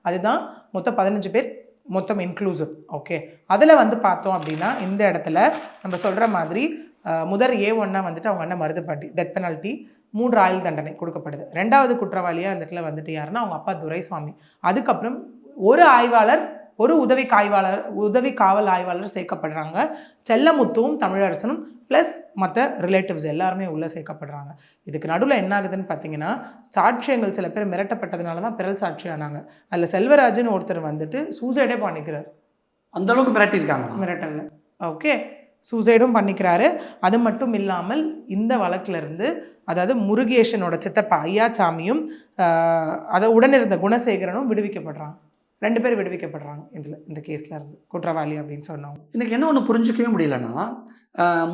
அதுதான் மொத்தம் பதினஞ்சு பேர் மொத்தம் இன்க்ளூசிவ் ஓகே அதில் வந்து பார்த்தோம் அப்படின்னா இந்த இடத்துல நம்ம சொல்கிற மாதிரி முதல் ஏ ஒன்னா வந்துட்டு அவங்க அண்ணன் மருதுப்பாட்டி டெத் பெனால்ட்டி மூன்று ஆயுள் தண்டனை கொடுக்கப்படுது. ரெண்டாவது குற்றவாளியாக அந்த இடத்துல வந்துட்டு யாருன்னா அவங்க அப்பா துரைசுவாமி. அதுக்கப்புறம் ஒரு ஆய்வாளர் ஒரு உதவி காய்வாளர் உதவி காவல் ஆய்வாளர் சேர்க்கப்படுறாங்க. செல்லமுத்துவும் தமிழரசனும் ப்ளஸ் மற்ற ரிலேட்டிவ்ஸ் எல்லாருமே உள்ளே சேர்க்கப்படுறாங்க. இதுக்கு நடுவில் என்ன ஆகுதுன்னு பார்த்தீங்கன்னா சாட்சியங்கள் சில பேர் மிரட்டப்பட்டதுனால தான் பிறல் சாட்சி ஆனாங்க. அதில் செல்வராஜன் ஒருத்தர் வந்துட்டு சூசைடே பண்ணிக்கிறார். அந்த அளவுக்கு மிரட்டியிருக்காங்க மிரட்டல்ல. ஓகே சூசைடும் பண்ணிக்கிறாரு. அது மட்டும் இல்லாமல் இந்த வழக்குல இருந்து அதாவது முருகேஷனோட சித்தப்பா ஐயாச்சாமியும் ஆஹ், அதை உடனிருந்த குணசேகரனும் விடுவிக்கப்படுறாங்க. ரெண்டு பேரும் விடுவிக்கப்படுறாங்க இதில் இந்த கேஸ்ல இருந்து. குற்றவாளி அப்படின்னு சொன்னவங்க. எனக்கு என்ன ஒன்று புரிஞ்சிக்கவே முடியலன்னா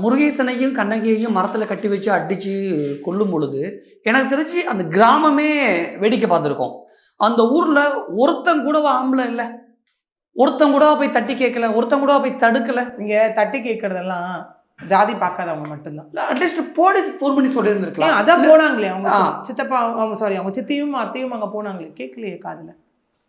முருகேசனையும் கண்ணகியையும் மரத்தில் கட்டி வச்சு அடித்து கொல்லும் பொழுது எனக்கு தெரிஞ்சு அந்த கிராமமே வேடிக்கை பார்த்துருக்கோம். அந்த ஊரில் ஒருத்தன் கூட ஆம்பளை இல்லை? ஒருத்தன் கூட போய் தட்டி கேட்கல? ஒருத்தன் கூட போய் தடுக்கல? இங்க தட்டி கேட்கறதெல்லாம் ஜாதி பார்க்காதவங்க மட்டும்தான். அட்லீஸ்ட் போலீஸ் ஃபோன் பண்ணி சொல்லியிருந்திருக்கலாம். அதான் போனாங்களே அவங்க சித்தப்பா அவங்க சாரி அவங்க சித்தியும் அத்தையும் அங்க போனாங்களே. கேட்கலையே காதுல.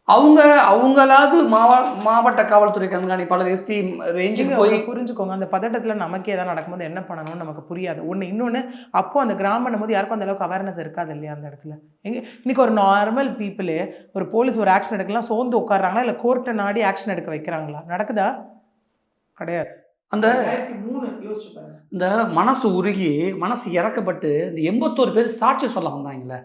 அவங்க அவங்களாவது மாவ மாவட்ட காவல்துறை கண்காணிப்பாளர் எஸ்பி ரேஞ்சுக்கு போய் புரிஞ்சுக்கோங்க. அந்த பதட்டத்துல நமக்கே ஏதாவது நடக்கும்போது என்ன பண்ணணும்னு நமக்கு புரியாது. ஒண்ணு இன்னொன்னு அப்போ அந்த கிராமம் பண்ணும்போது யாருக்கும் அந்த அளவுக்கு அவேர்னஸ் இருக்காது இல்லையா அந்த இடத்துல? எங்க இன்னைக்கு ஒரு நார்மல் பீப்புளே ஒரு போலீஸ் ஒரு ஆக்ஷன் எடுக்கலாம் சோர்ந்து உட்கார்றாங்களா? இல்ல கோர்ட்டை நாடி ஆக்ஷன் எடுக்க வைக்கிறாங்களா? நடக்குதா? கிடையாது. அந்த மூணு யோசிச்சு பாருங்க. இந்த மனசு உருகி மனசு இறக்கப்பட்டு இந்த எண்பத்தோரு பேர் சாட்சி சொல்ல வந்தாங்கல்ல.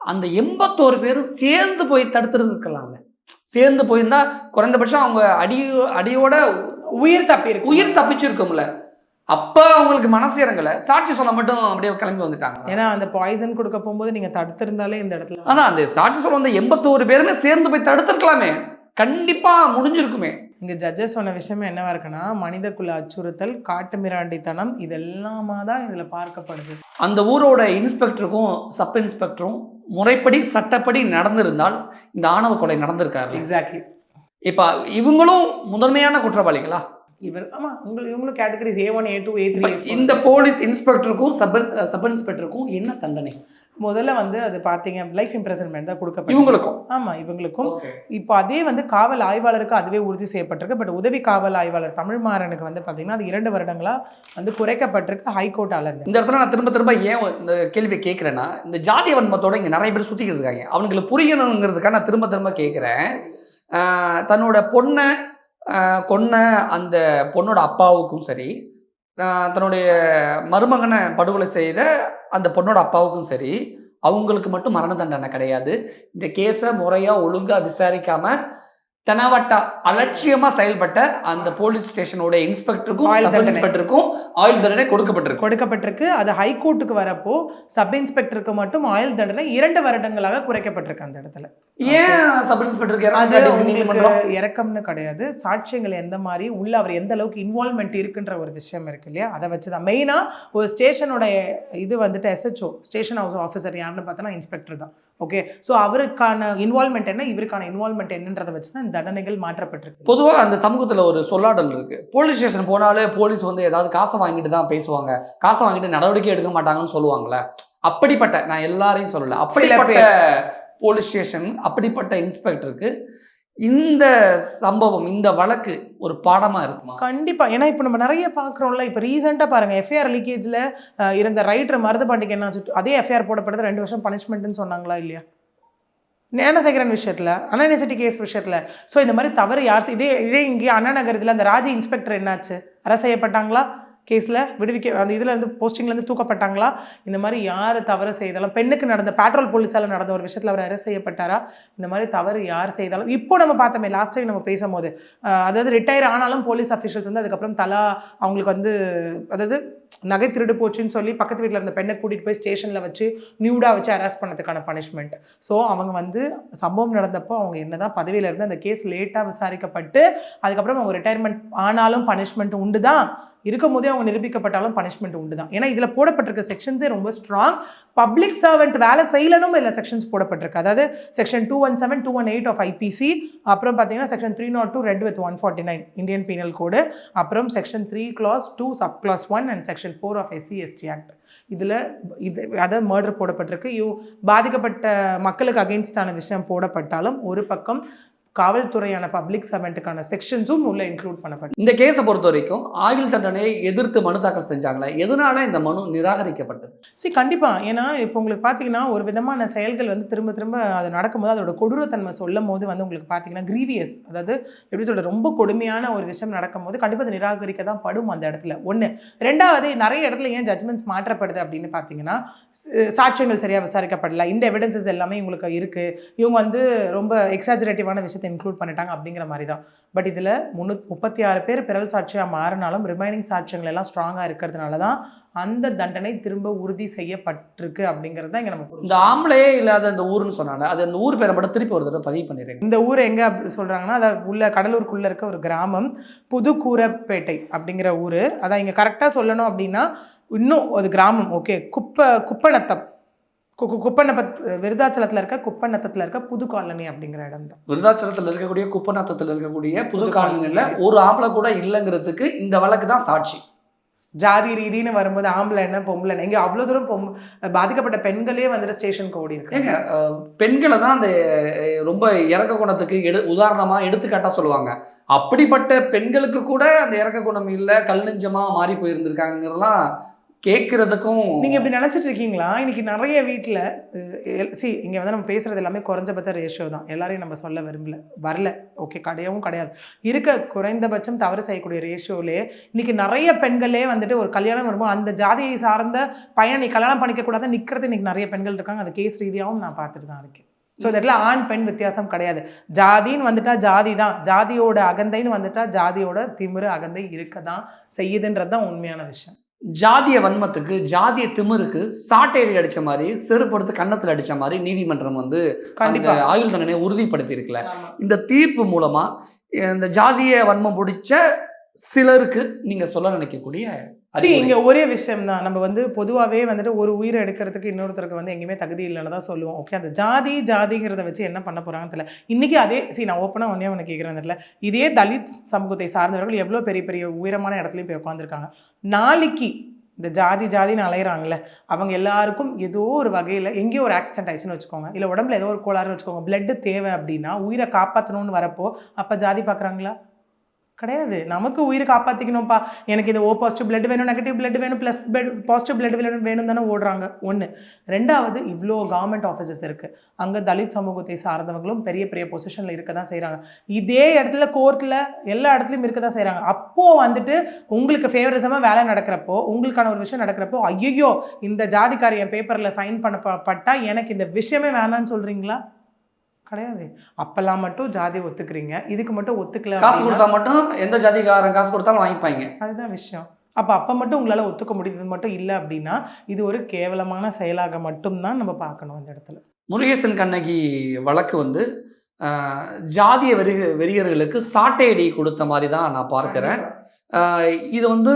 அந்த எண்பத்தோரு பேரும் சேர்ந்து போய் தடுத்துருந்துருக்கலாம்ல. சேர்ந்து போயிருந்தா குறைந்தபட்சம் அவங்க அடி அடியோட உயிர் தப்பி உயிர் தப்பிச்சிருக்கும்ல. அப்ப அவங்களுக்கு மனசு இறங்கல. சாட்சி சொல்ல மட்டும் அப்படியே கிளம்பி வந்துட்டாங்க. ஏன்னா அந்த பாய்சன் கொடுக்க போகும்போது நீங்க தடுத்திருந்தாலே இந்த இடத்துல ஆனா அந்த சாட்சி சொல்ல வந்த எண்பத்தோரு பேருமே சேர்ந்து போய் தடுத்துருக்கலாமே. கண்டிப்பா முடிஞ்சிருக்குமே. இங்க ஜட்ஜஸ் சொன்ன விஷயமே என்னவா இருக்குன்னா மனிதக்குள்ள அச்சுறுத்தல் காட்டு மிராண்டித்தனம் இதெல்லாமா தான் இதுல பார்க்கப்படுது. அந்த ஊரோட இன்ஸ்பெக்டருக்கும் சப் இன்ஸ்பெக்டரும் முறைப்படி சட்டப்படி நடந்திருந்தால் இந்த ஆணவ கொலை நடந்திருக்காரு எக்ஸாக்ட்லி இப்ப இவங்களும் முதன்மையான குற்றவாளிகளா? இவர் ஆமா உங்களுக்கு இவங்களும் categories A one A two A three இந்த போலீஸ் இன்ஸ்பெக்டருக்கும் சப் சப் இன்ஸ்பெக்டருக்கும் என்ன தண்டனை? முதல்ல வந்து அது பாத்தீங்க லைஃப் இம்ப்ரெசன்மெண்ட் தான் கொடுக்கப்பட்டது இவங்களுக்கும்? ஆமா இவங்களுக்கும். இப்போ அதே வந்து காவல் ஆய்வாளருக்கு அதுவே உறுதி செய்யப்பட்டிருக்கு. பட் உதவி காவல் ஆய்வாளர் தமிழ்மாறனுக்கு வந்து பாத்தீங்கன்னா அது இரண்டு வருடங்களா வந்து குறைக்கப்பட்டிருக்கு ஹைகோர்ட்டால இருந்து இந்த இடத்துல நான் திரும்ப திரும்ப ஏன் இந்த கேள்வியை கேட்குறேன்னா இந்த ஜாதி வன்மத்தோட இங்கே நிறைய பேர் சுற்றிக்கிட்டு இருக்காங்க. அவங்களுக்கு புரியணுங்கிறதுக்காக நான் திரும்ப திரும்ப கேட்குறேன் தன்னோட பொண்ணை கொன்ன அந்த பொண்ணோட அப்பாவுக்கும் சரி தன்னுடைய மருமகனை படுகொலை செய்த அந்த பொண்ணோட அப்பாவுக்கும் சரி அவங்களுக்கு மட்டும் மரண தண்டனை கிடையாது. இந்த கேஸை முறையாக ஒழுங்காக விசாரிக்காமல் தெனாவட்டா அலட்சியமா செயல்பட்ட அந்த போலீஸ் ஸ்டேஷனோட இன்ஸ்பெக்டருக்கும். இன்ஸ்பெக்டருக்கும் ஆயுள் தண்டனை கொடுக்கப்பட்டிருக்கு. கொடுக்கப்பட்டிருக்கு. அது ஹைகோர்ட்டுக்கு வரப்போ சப் இன்ஸ்பெக்டருக்கு மட்டும் ஆயுள் தண்டனை இரண்டு வருடங்களாக குறைக்கப்பட்டிருக்கு அந்த இடத்துல. ஏன் சப் இன்ஸ்பெக்டருக்கு இறக்கம்னு கிடையாது. சாட்சியங்கள் எந்த மாதிரி உள்ள அவர் எந்த அளவுக்கு இன்வால்மெண்ட் இருக்குன்ற ஒரு விஷயம் இருக்கு இல்லையா? அதை வச்சு தான் மெயினாக ஒரு ஸ்டேஷனோட இது வந்துட்டு எஸ்ஹெச்ஓ ஸ்டேஷன் ஹவுஸ் ஆஃபீஸர் யாருன்னு பார்த்தோன்னா இன்ஸ்பெக்டர் தான். ஓகே ஸோ அவருக்கான இன்வால்மெண்ட் என்ன? இவருக்கான இன்வால்மெண்ட் என்னன்றதை வச்சு தான் தண்டனைகள் மாற்றப்பட்டிருக்கு. பொதுவா அந்த சமூகத்துல ஒரு சொல்லாடல் இருக்கு. போலீஸ் ஸ்டேஷன் போனாலே போலீஸ் வந்து ஏதாவது காசை வாங்கிட்டு தான் பேசுவாங்க. காசை வாங்கிட்டு நடவடிக்கை எடுக்க மாட்டாங்கன்னு சொல்லுவாங்கல்ல. அப்படிப்பட்ட நான் எல்லாரையும் சொல்லல. அப்படிப்பட்ட போலீஸ் ஸ்டேஷன் அப்படிப்பட்ட இன்ஸ்பெக்டருக்கு இந்த சம்பவம் இந்த வழக்கு ஒரு பாடமா இருக்குமா? கண்டிப்பா. ஏன்னா இப்போ நம்ம நிறைய பார்க்குறோம்ல இப்போ ரீசெண்டாக பாருங்க எஃப்ஐஆர் லீக்கேஜில் இருந்த ரைட்டர் மருதுபாண்டிக்கு என்ன ஆச்சு அதே எஃப்ஐஆர் போடப்படுது ரெண்டு வருஷம் பனிஷ்மெண்ட்னு சொன்னாங்களா இல்லையா? ஞானசேகரன் விஷயத்துல அண்ணா யூனிவர்சிட்டி கேஸ் விஷயத்துல. ஸோ இந்த மாதிரி தவறு யார் இதே இதே இங்கே அண்ணா நகரத்தில் அந்த ராஜ இன்ஸ்பெக்டர் என்னாச்சு? அரசு செய்யப்பட்டாங்களா? கேஸில் விடுவிக்க அந்த இதுலேருந்து போஸ்டிங்லேருந்து தூக்கப்பட்டாங்களா? இந்த மாதிரி யார் தவறு செய்தாலும் பெண்ணுக்கு நடந்த பேட்ரோல் போலீஸால் நடந்த ஒரு விஷயத்தில் அவர் அரெஸ்ட் செய்யப்பட்டாரா? இந்த மாதிரி தவறு யார் செய்தாலும் இப்போ நம்ம பார்த்தோமே லாஸ்ட் டைம் நம்ம பேசும்போது அதாவது ரிட்டையர் ஆனாலும் போலீஸ் அஃபிஷியல்ஸ் வந்து அதுக்கப்புறம் தலா அவங்களுக்கு வந்து அதாவது நகை திருடு போச்சுன்னு சொல்லி பக்கத்து வீட்டில் இருந்த பெண்ணை கூட்டிகிட்டு போய் ஸ்டேஷனில் வச்சு நியூடாக வச்சு அரெஸ்ட் பண்ணதுக்கான பனிஷ்மெண்ட் ஸோ அவங்க வந்து சம்பவம் நடந்தப்போ அவங்க என்ன தான் பதவியிலேருந்து அந்த கேஸ் லேட்டாக விசாரிக்கப்பட்டு அதுக்கப்புறம் அவங்க ரிட்டையர்மெண்ட் ஆனாலும் பனிஷ்மெண்ட் உண்டு தான் இருக்கும் போதே அவங்க நிரூபிக்கப்பட்டாலும் பனிஷ்மெண்ட் உண்டு தான் ஏன்னா இதில் போடப்பட்டிருக்க செக்ஷன்ஸே ரொம்ப ஸ்ட்ராங் பப்ளிக் சர்வெண்ட் வேலை செய்யலனும் இதில் செக்ஷன்ஸ் போடப்பட்டிருக்கு. அதாவது section two one seven two one eight of IPC அப்புறம் பார்த்தீங்கன்னா section three naught two read with one forty nine Indian penal code அப்புறம் section three clause two sub clause one and section four of SC ST act இதில் இது அதாவது murder போடப்பட்டிருக்கு. You பாதிக்கப்பட்ட மக்களுக்கு அகெயின்ஸ்டான விஷயம் போடப்பட்டாலும் ஒரு பக்கம் காவல்துறையான பப்ளிக் சர்வெண்ட்டுக்கான செக்ஷன்ஸும் உள்ள இன்க்ளூட் பண்ணப்பட்டு இந்த கேஸை பொறுத்த வரைக்கும் ஆயுள் தண்டனையை எதிர்த்து மனு தாக்கல் செஞ்சாங்களே? எதனால இந்த மனு நிராகரிக்கப்பட்டது? சரி கண்டிப்பாக ஏன்னா இப்போ உங்களுக்கு பார்த்தீங்கன்னா ஒரு விதமான செயல்கள் வந்து திரும்ப திரும்ப அது நடக்கும்போது அதோட கொடூரத்தன்மை சொல்லும் போது வந்து உங்களுக்கு பார்த்தீங்கன்னா கிரீவியஸ் அதாவது எப்படி சொல்கிறது ரொம்ப கொடுமையான ஒரு விஷயம் நடக்கும்போது கண்டிப்பாக அது நிராகரிக்க தான் படும் அந்த இடத்துல. ஒன்று ரெண்டாவது நிறைய இடத்துல ஏன் ஜட்மெண்ட்ஸ் மாற்றப்படுது அப்படின்னு பார்த்தீங்கன்னா சாட்சியங்கள் சரியாக விசாரிக்கப்படல. இந்த எவிடன்சஸ் எல்லாமே இவங்களுக்கு இருக்குது இவங்க வந்து ரொம்ப எக்ஸாஜரேட்டிவான விஷயத்தை இன்க்ளூட் பண்ணிட்டாங்க அப்படிங்கிற மாதிரி தான் பட் இதில் முந்நூ முப்பத்தி ஆறு பேர் பிறல் சாட்சியாக மாறினாலும் ரிமைனிங் சாட்சியங்கள் எல்லாம் ஸ்ட்ராங்காக இருக்கிறதுனால தான் அந்த தண்டனை திரும்ப உறுதி செய்யப்பட்டிருக்கு அப்படிங்கிறது தான் இங்கே புரிஞ்சுக்கணும். இந்த ஆம்பளையே இல்லாத இந்த ஊர்னு சொன்னாங்க அது அந்த ஊர் பேரை மட்டும் திருப்பி ஒரு தடவை பதிவு பண்ணிடுறேங்க இந்த ஊர் எங்கே அப்படி சொல்கிறாங்கன்னா அதை உள்ள கடலூருக்குள்ளே இருக்க ஒரு கிராமம் புதுக்கூரப்பேட்டை அப்படிங்கிற ஊர். அதான் இங்கே கரெக்டாக சொல்லணும் அப்படின்னா இன்னும் அது கிராமம் ஓகே குப்ப குப்பநத்தம் குப்பநப்பத் விருதாச்சலத்தில் இருக்க குப்பநத்தத்தில் இருக்க புது காலனி அப்படிங்கிற இடம் தான். விருதாச்சலத்தில் இருக்கக்கூடிய குப்பநாத்தத்தில் இருக்கக்கூடிய புது காலனியில் காலனி. ஒரு ஆம்பளை கூட இல்லைங்கிறதுக்கு இந்த வழக்கு தான் சாட்சி. ஜாதி ரீதின்னு வரும்போது ஆம்பளை என்ன பொம்பளை என்ன இங்கே அவ்வளோ தூரம் பொம் பாதிக்கப்பட்ட பெண்களே வந்துட்டு ஸ்டேஷனுக்கு ஓடி இருக்காங்க. பெண்களை தான் அந்த ரொம்ப இறக்க குணத்துக்கு எடு உதாரணமா எடுத்துக்காட்டா சொல்லுவாங்க. அப்படிப்பட்ட பெண்களுக்கு கூட அந்த இறக்க குணம் இல்லை கல் நெஞ்சமா மாறி போயிருந்திருக்காங்கிறதெல்லாம் கேட்கறதுக்கும் நீங்கள் இப்படி நினச்சிட்டு இருக்கீங்களா? இன்னைக்கு நிறைய வீட்டில் சி இங்கே வந்து நம்ம பேசுறது எல்லாமே குறைஞ்சபட்ச ரேஷியோ தான். எல்லாரையும் நம்ம சொல்ல விரும்பல வரல. ஓகே கிடையவும் கிடையாது. இருக்க குறைந்தபட்சம் தவறு செய்யக்கூடிய ரேஷியோலே இன்னைக்கு நிறைய பெண்களே வந்துட்டு ஒரு கல்யாணம் வரும்போது அந்த ஜாதியை சார்ந்த பையனை நீ கல்யாணம் பண்ணிக்க நிற்கிறது நிக்கிறது இன்னைக்கு நிறைய பெண்கள் இருக்காங்க. அது கேஸ் ரீதியாகவும் நான் பார்த்துட்டு தான் இருக்கேன். ஸோ இதில் ஆண் பெண் வித்தியாசம் கிடையாது. ஜாதின்னு வந்துட்டா ஜாதி தான். ஜாதியோட அகந்தைன்னு வந்துட்டா ஜாதியோட திமிரு அகந்தை இருக்க தான் செய்யுதுன்றது தான் உண்மையான விஷயம். ஜாதிய வன்மத்துக்கு ஜாதிய திமிருக்கு சாட்டையடி அடிச்ச மாதிரி செருப்படுத்து கன்னத்துல அடிச்ச மாதிரி நீதிமன்றம் வந்து ஆயுள் தண்டனையை உறுதிப்படுத்தி இருக்குல்ல இந்த தீர்ப்பு மூலமா இந்த ஜாதிய வன்மம் பிடிச்ச சிலருக்கு நீங்க சொல்ல நினைக்கக்கூடிய அறிவுரை. இங்க ஒரே விஷயம் தான் நம்ம வந்து பொதுவாகவே வந்துட்டு ஒரு உயிரை எடுக்கிறதுக்கு இன்னொருத்தருக்கு வந்து எங்கேயுமே தகுதி இல்லைன்னு தான் சொல்லுவோம். ஓகே அந்த ஜாதி ஜாதிங்கிறத வச்சு என்ன பண்ண போறாங்கன்னு தெரியல. இன்னைக்கு அதே சரி நான் ஓப்பனாக ஒன்றே ஒன்று கேட்குறேன் தெரியல. இதே தலித் சமூகத்தை சார்ந்தவர்கள் எவ்வளோ பெரிய பெரிய உயரமான இடத்துலையும் போய் உட்காந்துருக்காங்க நாளைக்கு இந்த ஜாதி ஜாதின்னு அலையிறாங்கல்ல அவங்க எல்லாருக்கும் ஏதோ ஒரு வகையில் எங்கேயோ ஒரு ஆக்சிடென்ட் ஆயிடுச்சுன்னு வச்சுக்கோங்க. இல்லை உடம்புல ஏதோ ஒரு கோளாறுன்னு வச்சுக்கோங்க. பிளட்டு தேவை அப்படின்னா உயிரை காப்பாற்றணும்னு வரப்போ அப்போ ஜாதி பார்க்குறாங்களா கிடையாது. நமக்கு உயிரை காப்பாற்றிக்கணும்ப்பா எனக்கு இது ஓ பாசிட்டிவ் பிளட் வேணும் நெகட்டிவ் பிளட் வேணும் ப்ளஸ் பிளட் பாசிட்டிவ் பிளட் வேணும் வேணும் தானே ஓடுறாங்க. ஒன்று ரெண்டாவது இவ்வளோ கவர்மெண்ட் ஆஃபீஸஸ் இருக்குது அங்கே தலித் சமூகத்தை சார்ந்தவங்களும் பெரிய பெரிய பொசிஷனில் இருக்க தான் செய்கிறாங்க இதே இடத்துல கோர்ட்டில் எல்லா இடத்துலையும் இருக்க தான் செய்கிறாங்க அப்போது வந்துட்டு உங்களுக்கு ஃபேவரிசமாக வேலை நடக்கிறப்போ உங்களுக்கான ஒரு விஷயம் நடக்கிறப்போ ஐயோ இந்த ஜாதிக்காரிய பேப்பரில் சைன் பண்ண பட்டா எனக்கு இந்த விஷயமே வேணான்னு சொல்கிறீங்களா கிடையாது. அப்பெல்லாம் மட்டும் ஜாதி ஒத்துக்கிறீங்க. இதுக்கு மட்டும் ஒத்துக்கல காசு கொடுத்தா மட்டும் எந்த ஜாதிக்காரன் காசு கொடுத்தாலும் வாங்கிப்பாங்க. அதுதான் விஷயம். அப்போ அப்போ மட்டும் உங்களால் ஒத்துக்க முடியுது மட்டும் இல்லை அப்படின்னா இது ஒரு கேவலமான செயலாக மட்டும்தான் நம்ம பார்க்கணும் அந்த இடத்துல. முருகேசன் கண்ணகி வழக்கு வந்து ஜாதிய வெறி வெறியர்களுக்கு சாட்டையடி கொடுத்த மாதிரி தான் நான் பார்க்கிறேன். இது வந்து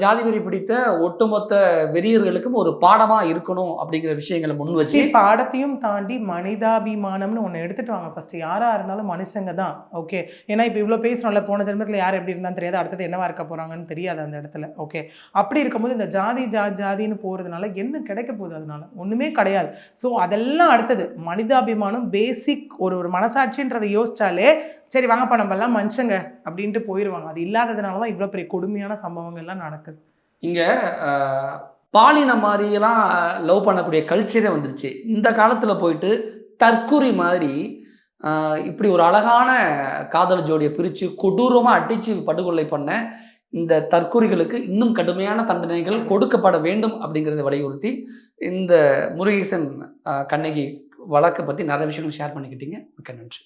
ஜாதி வெறி பிடித்த ஒட்டுமொத்த வெறியர்களுக்கும் ஒரு பாடமா இருக்கணும் அப்படிங்கிற விஷயங்களை முன் வச்சு பாடத்தையும் தாண்டி மனிதாபிமானம்னு ஒன்று எடுத்துட்டு வாங்க. ஃபர்ஸ்ட் யாரா இருந்தாலும் மனுஷங்க தான். ஓகே ஏன்னா இப்போ இவ்வளோ பேசுகிறோம்ல போன ஜென்மத்தில் யார் எப்படி இருந்தான்னு தெரியாது. அடுத்தது என்னவா இருக்க போறாங்கன்னு தெரியாது அந்த இடத்துல. ஓகே அப்படி இருக்கும்போது இந்த ஜாதி ஜா ஜாதின்னு போகிறதுனால என்ன கிடைக்க போகுது அதனால? ஒன்றுமே கிடையாது. ஸோ அதெல்லாம் அடுத்தது. மனிதாபிமானம் பேசிக் ஒரு ஒரு மனசாட்சின்றதை யோசிச்சாலே சரி வாங்கப்பா நம்ம எல்லாம் மனுஷங்க அப்படின்ட்டு போயிடுவாங்க அது இல்லாததுனால தான் இவ்வளோ பெரிய கொடுமையான சம்பவங்கள்லாம் நடக்குது. இங்கே பாலின மாதிரியெல்லாம் லவ் பண்ணக்கூடிய கல்ச்சரே வந்துருச்சு. இந்த காலத்தில் போயிட்டு தற்கூரி மாதிரி இப்படி ஒரு அழகான காதல் ஜோடியை பிரித்து கொடூரமாக அடித்து படுகொலை பண்ண இந்த தற்கூரிகளுக்கு இன்னும் கடுமையான தண்டனைகள் கொடுக்கப்பட வேண்டும் அப்படிங்கிறத வலியுறுத்தி இந்த முருகேசன் கண்ணகி வழக்கை பற்றி நிறைய விஷயங்கள் ஷேர் பண்ணிக்கிட்டீங்க. மிக்க நன்றி.